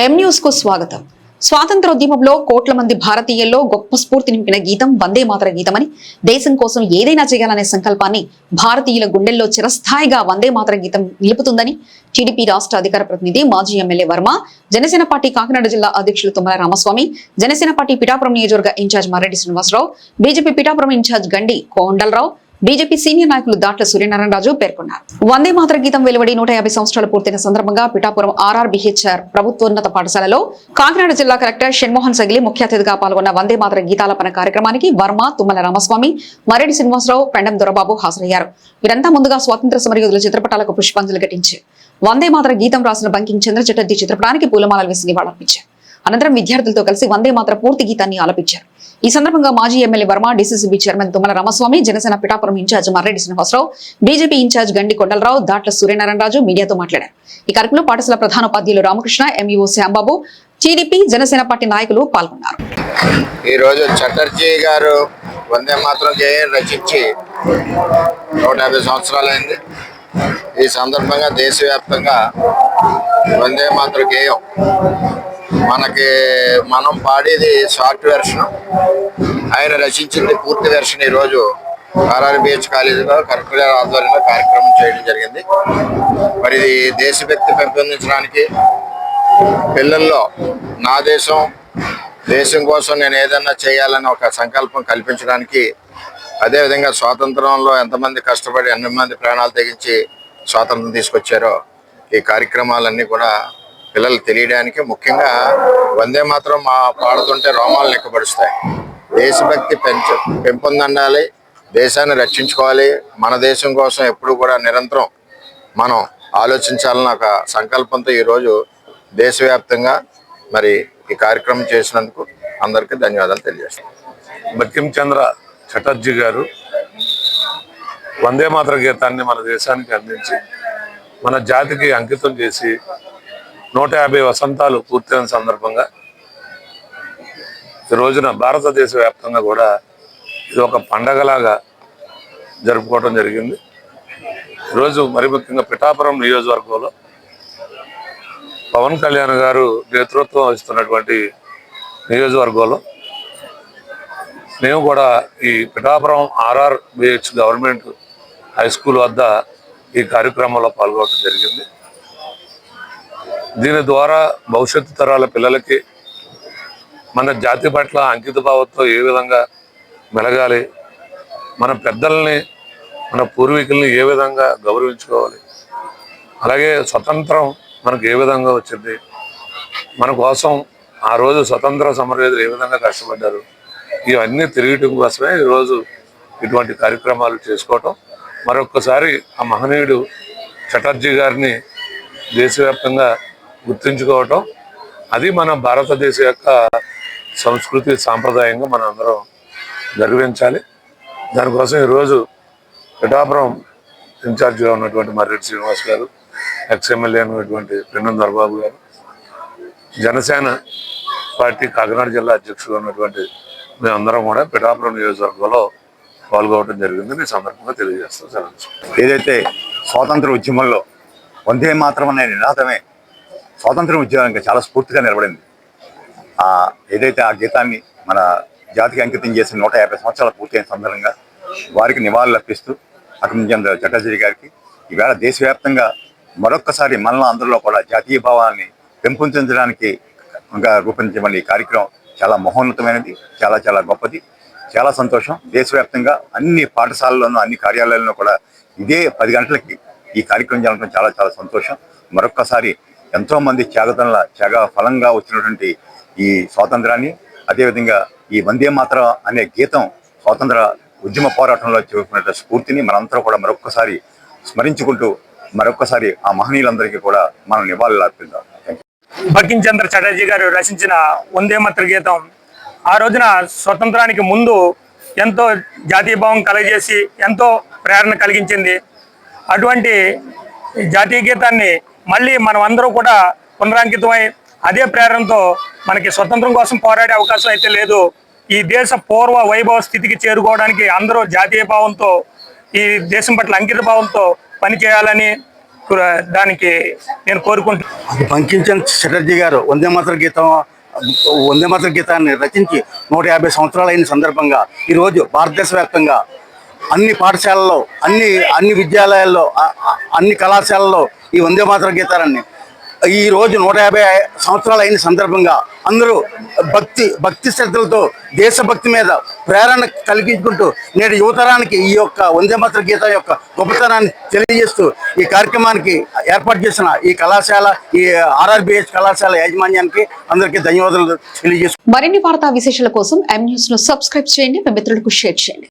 ఎం న్యూస్కు స్వాగతం. స్వాతంత్రోద్యమంలో కోట్ల మంది భారతీయుల్లో గొప్ప స్ఫూర్తి నింపిన గీతం వందే మాతర గీతమని దేశం కోసం ఏదైనా చేయాలనే సంకల్పాన్ని భారతీయుల గుండెల్లో చిరస్థాయిగా వందే మాతర గీతం నిలుపుతుందని టీడీపీ రాష్ట్ర అధికార ప్రతినిధి మాజీ ఎమ్మెల్యే వర్మ జనసేన పార్టీ కాకినాడ జిల్లా అధ్యక్షులు తుమ్మల రామస్వామి జనసేన పార్టీ పిఠాపురం నియోజకవర్గ incharge Mareddy Srinivasarao BJP Pithapuram incharge Gandi Kondalarao BJP senior నాయకులు దాట్ల సూర్యనారాయణరాజు పేర్కొన్నారు. వందే మాతర గీతం వెలువడి నూట యాభై సంవత్సరాలు పూర్తయిన సందర్భంగా పిఠాపురం ఆర్ఆర్బిహెచ్ఆర్ ప్రభుత్వోన్నత పాఠశాలలో కాకినాడ జిల్లా కలెక్టర్ షణ్మోహన్ సగిలి ముఖ్య అతిథిగా పాల్గొన్న వందే మాతర గీతాలపన కార్యక్రమానికి వర్మ తుమ్మల రామస్వామి మరెడ్డి శ్రీనివాసరావు పెండం దొరబాబు హాజరయ్యారు. వీరంతా ముందుగా స్వాతంత్ర సమరయోధుల చిత్రపటాలకు పుష్పాంజలి ఘటించారు వందే మాతర గీతం రాసిన బంకింగ్ చంద్ర చటర్జీ చిత్రపటానికి పూలమాలలు వేసి నివాళులర్పించారు. అనంతరం విద్యార్థులతో కలిసి వందే మాత్ర పూర్తి గీతాన్ని ఆలపించారు. ఈ సందర్భంగా మాజీ MLA Varma DCCB chairman Tummala Ramaswamy Janasena Pithapuram incharge Marreddy Srinivasarao BJP incharge Gandi Kondalarao Datla Suryanarayana Raju మీడియాతో మాట్లాడారు. ఈ కార్యక్రమంలో పాఠశాల ప్రధానోపాధ్యాయులు Ramakrishna MEO Shyambabu TDP Janasena party నాయకులు పాల్గొన్నారు. ఈరోజు చటర్జీ గారు వందే మాత్రం రచించి నూట యాభై సంవత్సరాలైంది. ఈ సందర్భంగా దేశవ్యాప్తంగా వందే మాత్రం గేయం మనకి మనం పాడేది షార్ట్ వెర్షన్. ఆయన రచించింది పూర్తి వెర్షన్ ఈరోజు ఆర్ఆర్బిహెచ్ కాలేజీలో కరెక్టర్ ఆధ్వర్యంలో కార్యక్రమం చేయడం జరిగింది. మరి ఇది దేశభక్తి పెంపొందించడానికి పిల్లల్లో నా దేశం దేశం కోసం నేను ఏదన్నా చేయాలని ఒక సంకల్పం కల్పించడానికి అదేవిధంగా స్వాతంత్రంలో ఎంతమంది కష్టపడి ఎంతమంది ప్రాణాలు తెగించి స్వాతంత్రం తీసుకొచ్చారో ఈ కార్యక్రమాలన్నీ కూడా పిల్లలు తెలియడానికి ముఖ్యంగా వందే మాత్రం మా పాడుతుంటే రోమాలు లెక్కపడుస్తాయి దేశభక్తి పెంచ పెంపొందండాలి దేశాన్ని రక్షించుకోవాలి. మన దేశం కోసం ఎప్పుడు కూడా నిరంతరం మనం ఆలోచించాలన్న ఒక సంకల్పంతో ఈరోజు దేశవ్యాప్తంగా మరి ఈ కార్యక్రమం చేసినందుకు అందరికీ ధన్యవాదాలు తెలియజేస్తాను బకిం చటర్జీ గారు వందే మాతర గీతాన్ని మన దేశానికి అందించి మన జాతికి అంకితం చేసి నూట యాభై వసంతాలు పూర్తయిన సందర్భంగా ఈ రోజున భారతదేశ వ్యాప్తంగా కూడా ఇది ఒక పండగలాగా జరుపుకోవడం జరిగింది. ఈరోజు మరి ముఖ్యంగా పిఠాపురం నియోజకవర్గంలో పవన్ కళ్యాణ్ గారు నేతృత్వం వహిస్తున్నటువంటి నియోజకవర్గంలో మేము కూడా ఈ Pithapuram RR BH government high school వద్ద ఈ కార్యక్రమంలో పాల్గొనడం జరిగింది. దీని ద్వారా భవిష్యత్తు తరాల పిల్లలకి మన జాతి పట్ల అంకిత భావంతో ఏ విధంగా మెలగాలి మన పెద్దల్ని మన పూర్వీకుల్ని ఏ విధంగా గౌరవించుకోవాలి అలాగే స్వతంత్రం మనకు ఏ విధంగా వచ్చింది మన కోసం ఆ రోజు స్వతంత్ర సమరయోధులు ఏ విధంగా కష్టపడ్డారు ఇవన్నీ తిరగటం కోసమే ఈరోజు ఇటువంటి కార్యక్రమాలు చేసుకోవటం. మరొక్కసారి ఆ మహనీయుడు చటర్జీ గారిని దేశవ్యాప్తంగా గుర్తించుకోవటం. అది మన భారతదేశ యొక్క సంస్కృతి సాంప్రదాయంగా మనం అందరం గర్వించాలి. దానికోసం ఈరోజు పిఠాపురం ఇన్ఛార్జిగా ఉన్నటువంటి మర్రెడ్డి శ్రీనివాస్ గారు ఎక్స్ఎమ్మెల్యే ఉన్నటువంటి పిన్నం దొరబాబు గారు జనసేన పార్టీ కాకినాడ జిల్లా అధ్యక్షుడు ఉన్నటువంటి మేమందరం కూడా పిఠాపురం నియోజకవర్గంలో పాల్గొనడం జరిగిందని సందర్భంగా తెలియజేస్తాం ఏదైతే స్వాతంత్ర ఉద్యమంలో వందే మాత్రం అనే నినాదమే స్వాతంత్రం ఉద్యమానికి చాలా స్ఫూర్తిగా నిలబడింది. ఆ ఏదైతే ఆ గీతాన్ని మన జాతికి అంకితం చేసిన నూట యాభై సంవత్సరాలు పూర్తయిన సందర్భంగా వారికి నివాళులు అర్పిస్తూ అఖిలచంద్ర చటర్జీ గారికి ఈవేళ దేశవ్యాప్తంగా మరొక్కసారి మనలో అందరిలో కూడా జాతీయ భావాన్ని పెంపొందించడానికి ఇంకా ఈ కార్యక్రమం చాలా మహోన్నతమైనది చాలా చాలా గొప్పది. చాలా సంతోషం. దేశవ్యాప్తంగా అన్ని పాఠశాలల్లోనూ అన్ని కార్యాలయాల్లో కూడా ఇదే పది గంటలకి ఈ కార్యక్రమం జరగడం చాలా చాలా సంతోషం. మరొక్కసారి ఎంతో మంది త్యాగతనుల త్యాగ ఫలంగా వచ్చినటువంటి ఈ స్వాతంత్రాన్ని అదేవిధంగా ఈ వందే మాత్ర అనే గీతం స్వాతంత్ర ఉద్యమ పోరాటంలో చూపినటువంటి స్ఫూర్తిని మనందరం కూడా మరొక్కసారి స్మరించుకుంటూ మరొక్కసారి ఆ మహనీయులందరికీ కూడా మనం నివాళులు అర్పిద్దాం బంకిం చంద్ర చటర్జీ గారు రచించిన వందే మాత్ర గీతం ఆ రోజున స్వతంత్రానికి ముందు ఎంతో జాతీయ భావం కలగజేసి ఎంతో ప్రేరణ కలిగించింది. అటువంటి జాతీయ గీతాన్ని మళ్ళీ మనం అందరూ కూడా పునరాంకితమై అదే ప్రేరణతో మనకి స్వతంత్రం కోసం పోరాడే అవకాశం అయితే లేదు. ఈ దేశ పూర్వ వైభవ స్థితికి చేరుకోవడానికి అందరూ జాతీయ భావంతో ఈ దేశం పట్ల అంకిత భావంతో పనిచేయాలని దానికి నేను కోరుకుంటున్నాను. బంకించంద్ చటర్జీ గారు వందే మాతర గీతం వందే మాతర గీతాన్ని రచించి నూట యాభై సంవత్సరాలు అయిన సందర్భంగా ఈరోజు భారతదేశ వ్యాప్తంగా అన్ని పాఠశాలల్లో అన్ని అన్ని విద్యాలయాల్లో అన్ని కళాశాలల్లో ఈ వందే మాతరం గీతాలన్నీ. ఈ రోజు నూట యాభై సంవత్సరాలు అయిన సందర్భంగా అందరూ భక్తి భక్తి శ్రద్ధలతో దేశభక్తి మీద ప్రేరణ కలిగించుకుంటూ నేడు యువతరానికి ఈ యొక్క వందే గీత యొక్క గొప్పతనాన్ని తెలియజేస్తూ ఈ కార్యక్రమానికి ఏర్పాటు చేసిన ఈ కళాశాల ఈ ఆర్ఆర్బిహెచ్ కళాశాల యాజమాన్యానికి అందరికీ ధన్యవాదాలు తెలియజేస్తూ మరిన్ని వార్తా విశేషాల కోసం ఎం న్యూస్ను సబ్స్క్రైబ్ చేయండి మీ మిత్రులకు షేర్ చేయండి.